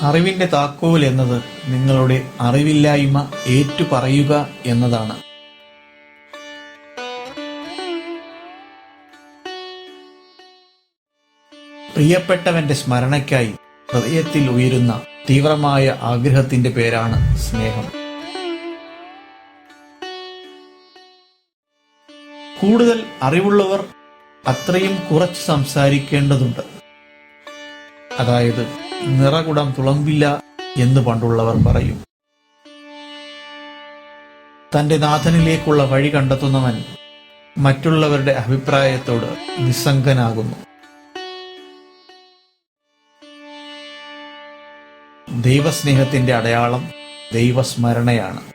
അറിവിന്റെ താക്കോൽ എന്നത് നിങ്ങളുടെ അറിവില്ലായ്മ ഏറ്റുപറയുക എന്നതാണ്. പ്രിയപ്പെട്ടവന്റെ സ്മരണയ്ക്കായി ഹൃദയത്തിൽ ഉയരുന്ന തീവ്രമായ ആഗ്രഹത്തിന്റെ പേരാണ് സ്നേഹം. കൂടുതൽ അറിവുള്ളവർ അത്രയും കുറച്ച് സംസാരിക്കേണ്ടതുണ്ട്. അതായത് നിറകുടം തുളമ്പില്ല എന്ന് പണ്ടുള്ളവർ പറയും. തന്റെ നാഥനിലേക്കുള്ള വഴി കണ്ടെത്തുന്നവൻ മറ്റുള്ളവരുടെ അഭിപ്രായത്തോട് നിസ്സംഗനാകുന്നു. ദൈവസ്നേഹത്തിന്റെ അടയാളം ദൈവസ്മരണയാണ്.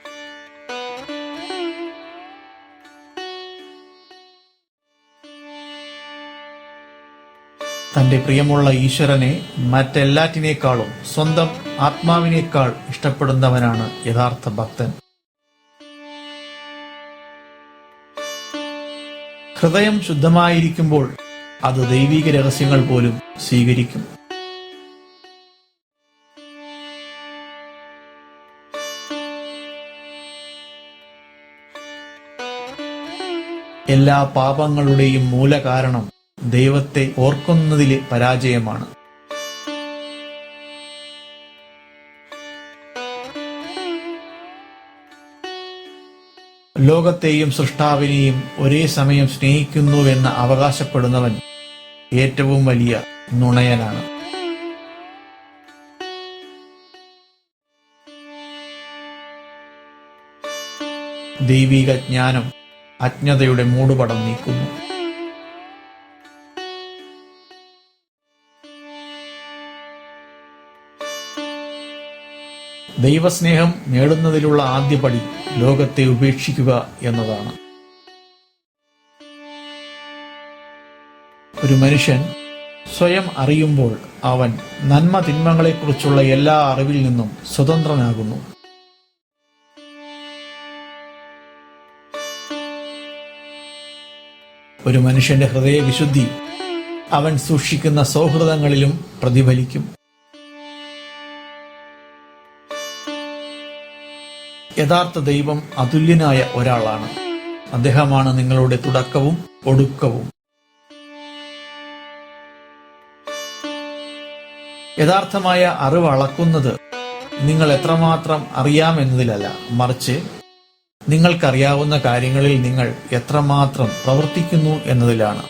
തന്റെ പ്രിയമുള്ള ഈശ്വരനെ മറ്റെല്ലാറ്റിനേക്കാളും സ്വന്തം ആത്മാവിനേക്കാൾ ഇഷ്ടപ്പെടുന്നവനാണ് യഥാർത്ഥ ഭക്തൻ. ഹൃദയം ശുദ്ധമായിരിക്കുമ്പോൾ അത് ദൈവിക രഹസ്യങ്ങൾ പോലും സ്വീകരിക്കും. എല്ലാ പാപങ്ങളുടെയും മൂലകാരണം ദൈവത്തെ ഓർക്കുന്നതിലെ പരാജയമാണ്. ലോകത്തെയും സൃഷ്ടാവിനെയും ഒരേ സമയം സ്നേഹിക്കുന്നുവെന്ന് അവകാശപ്പെടുന്നവൻ ഏറ്റവും വലിയ നുണയനാണ്. ദൈവിക ജ്ഞാനം അജ്ഞതയുടെ മൂടുപടം നീക്കുന്നു. ദൈവസ്നേഹം നേടുന്നതിലുള്ള ആദ്യപടി ലോകത്തെ ഉപേക്ഷിക്കുക എന്നതാണ്. ഒരു മനുഷ്യൻ സ്വയം അറിയുമ്പോൾ അവൻ നന്മ തിന്മകളെക്കുറിച്ചുള്ള എല്ലാ അറിവിൽ നിന്നും സ്വതന്ത്രനാകുന്നു. ഒരു മനുഷ്യന്റെ ഹൃദയവിശുദ്ധി അവൻ സൂക്ഷിക്കുന്ന സൗഹൃദങ്ങളിലും പ്രതിഫലിക്കും. യഥാർത്ഥ ദൈവം അതുല്യനായ ഒരാളാണ്. അദ്ദേഹമാണ് നിങ്ങളുടെ തുടക്കവും ഒടുക്കവും. യഥാർത്ഥമായ അറിവ് അളക്കുന്നത് നിങ്ങൾ എത്രമാത്രം അറിയാമെന്നതിലല്ല. മറിച്ച് നിങ്ങൾക്കറിയാവുന്ന കാര്യങ്ങളിൽ നിങ്ങൾ എത്രമാത്രം പ്രവർത്തിക്കുന്നു എന്നതിലാണ്.